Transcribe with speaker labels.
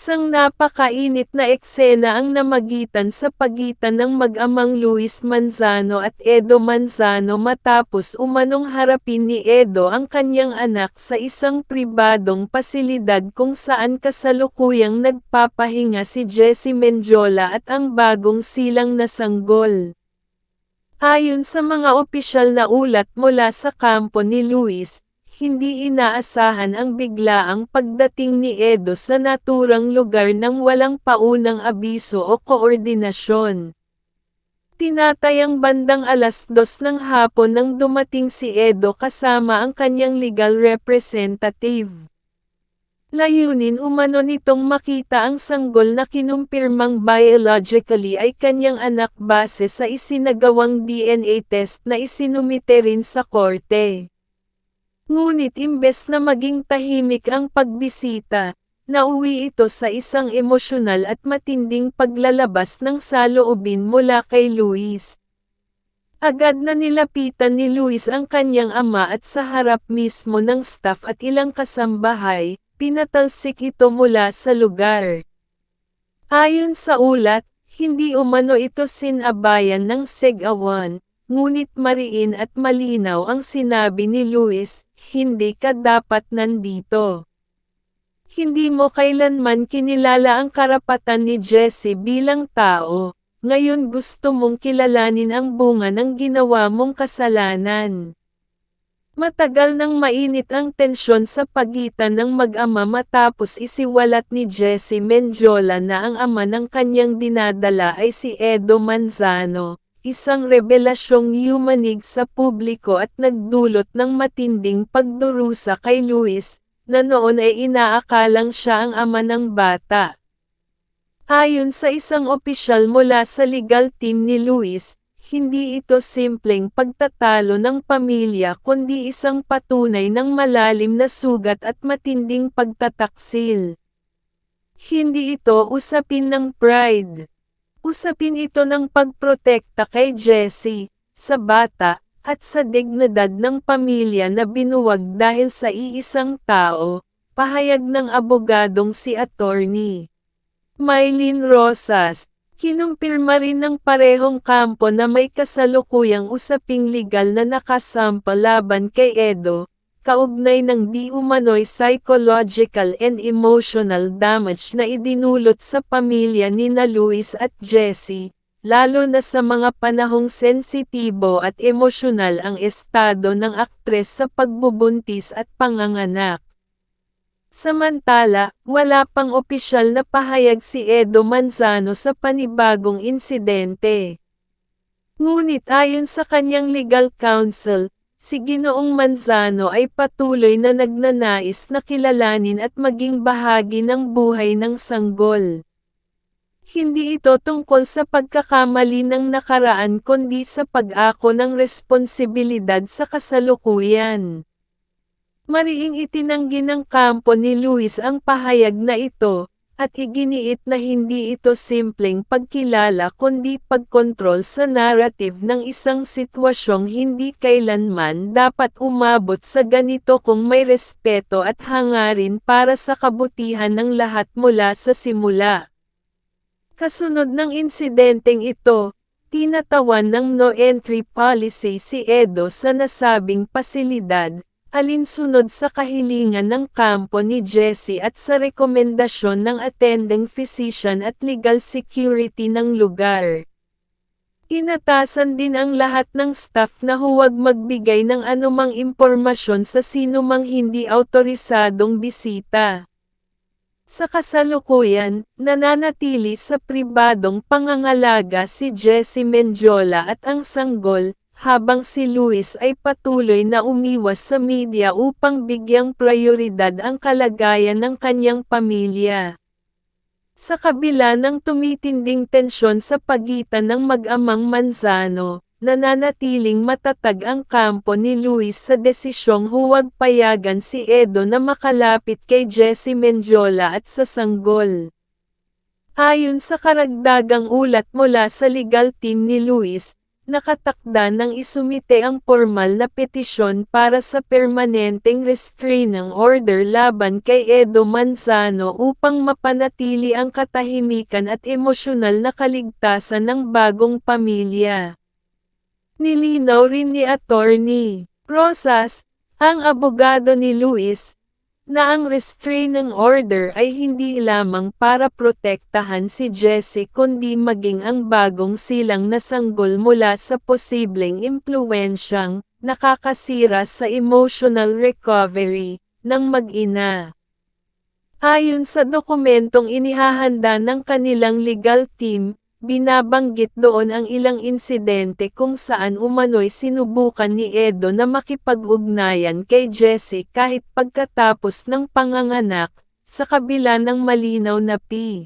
Speaker 1: Isang napakainit na eksena ang namagitan sa pagitan ng mag-amang Luis Manzano at Edo Manzano matapos umanong harapin ni Edo ang kanyang anak sa isang pribadong pasilidad kung saan kasalukuyang nagpapahinga si Jessie Mendiola at ang bagong silang na sanggol. Ayon sa mga opisyal na ulat mula sa kampo ni Luis, hindi inaasahan ang biglaang pagdating ni Edo sa naturang lugar nang walang paunang abiso o koordinasyon. Tinatayang bandang alas dos ng hapon nang dumating si Edo kasama ang kanyang legal representative. Layunin umano nitong makita ang sanggol na kinumpirmang biologically ay kanyang anak base sa isinagawang DNA test na isinumite rin sa korte. Ngunit imbes na maging tahimik ang pagbisita, nauwi ito sa isang emosyonal at matinding paglalabas ng saloobin mula kay Luis. Agad na nilapitan ni Luis ang kanyang ama at sa harap mismo ng staff at ilang kasambahay, pinatalsik ito mula sa lugar. Ayon sa ulat, hindi umano ito sinabayan ng Segawan, ngunit mariin at malinaw ang sinabi ni Luis, hindi ka dapat nandito. Hindi mo kailanman kinilala ang karapatan ni Jesse bilang tao, ngayon gusto mong kilalanin ang bunga ng ginawa mong kasalanan. Matagal nang mainit ang tensyon sa pagitan ng mag-ama matapos isiwalat ni Jesse Mendiola na ang ama ng kanyang dinadala ay si Edo Manzano, isang revelasyong yumanig sa publiko at nagdulot ng matinding pagdurusa kay Luis, na noon ay inaakalang siya ang ama ng bata. Ayon sa isang opisyal mula sa legal team ni Luis, hindi ito simpleng pagtatalo ng pamilya kundi isang patunay ng malalim na sugat at matinding pagtataksil. Hindi ito usapin ng pride. Usapin ito ng pagprotekta kay Jessie, sa bata, at sa dignidad ng pamilya na binuwag dahil sa iisang tao, pahayag ng abogadong si attorney. Mylene Rosas, kinumpirma rin ng parehong kampo na may kasalukuyang usaping legal na nakasampa laban kay Edo, kaugnay ng di umano'y psychological and emotional damage na idinulot sa pamilya ni na Luis at Jessie, lalo na sa mga panahong sensitibo at emosyonal ang estado ng aktres sa pagbubuntis at panganganak. Samantala, wala pang opisyal na pahayag si Edo Manzano sa panibagong insidente. Ngunit ayon sa kanyang legal counsel, Si Ginoong Manzano ay patuloy na nagnanais na kilalanin at maging bahagi ng buhay ng sanggol. Hindi ito tungkol sa pagkakamali ng nakaraan kundi sa pag-ako ng responsibilidad sa kasalukuyan. Mariing itinanggi ng kampo ni Luis ang pahayag na ito, at iginiit na hindi ito simpleng pagkilala kundi pagkontrol sa narrative ng isang sitwasyong hindi kailanman dapat umabot sa ganito kung may respeto at hangarin para sa kabutihan ng lahat mula sa simula. Kasunod ng insidenteng ito, tinatawan ng no-entry policy si Edo sa nasabing pasilidad, alinsunod sa kahilingan ng kampo ni Jesse at sa rekomendasyon ng attending physician at legal security ng lugar. Inatasan din ang lahat ng staff na huwag magbigay ng anumang impormasyon sa sinumang hindi autorisadong bisita. Sa kasalukuyan, nananatili sa pribadong pangangalaga si Jesse Mendiola at ang sanggol, habang si Luis ay patuloy na umiwas sa media upang bigyang prioridad ang kalagayan ng kanyang pamilya. Sa kabila ng tumitinding tensyon sa pagitan ng mag-amang Manzano, nananatiling matatag ang kampo ni Luis sa desisyong huwag payagan si Edo na makalapit kay Jesse Mendiola at sa sanggol. Ayon sa karagdagang ulat mula sa legal team ni Luis, nakatakda ng isumite ang formal na petisyon para sa permanenteng restraining order laban kay Edo Manzano upang mapanatili ang katahimikan at emosyonal na kaligtasan ng bagong pamilya. Nilinaw rin ni Attorney Rosas, ang abogado ni Luis, na ang restraining order ay hindi lamang para protektahan si Jesse kundi maging ang bagong silang nasanggol mula sa posibleng impluensyang nakakasira sa emotional recovery ng mag-ina. Ayon sa dokumentong inihahanda ng kanilang legal team, Binabanggit doon ang ilang insidente kung saan umano'y sinubukan ni Edo na makipag-ugnayan kay Jessie kahit pagkatapos ng panganganak, sa kabila ng malinaw na P.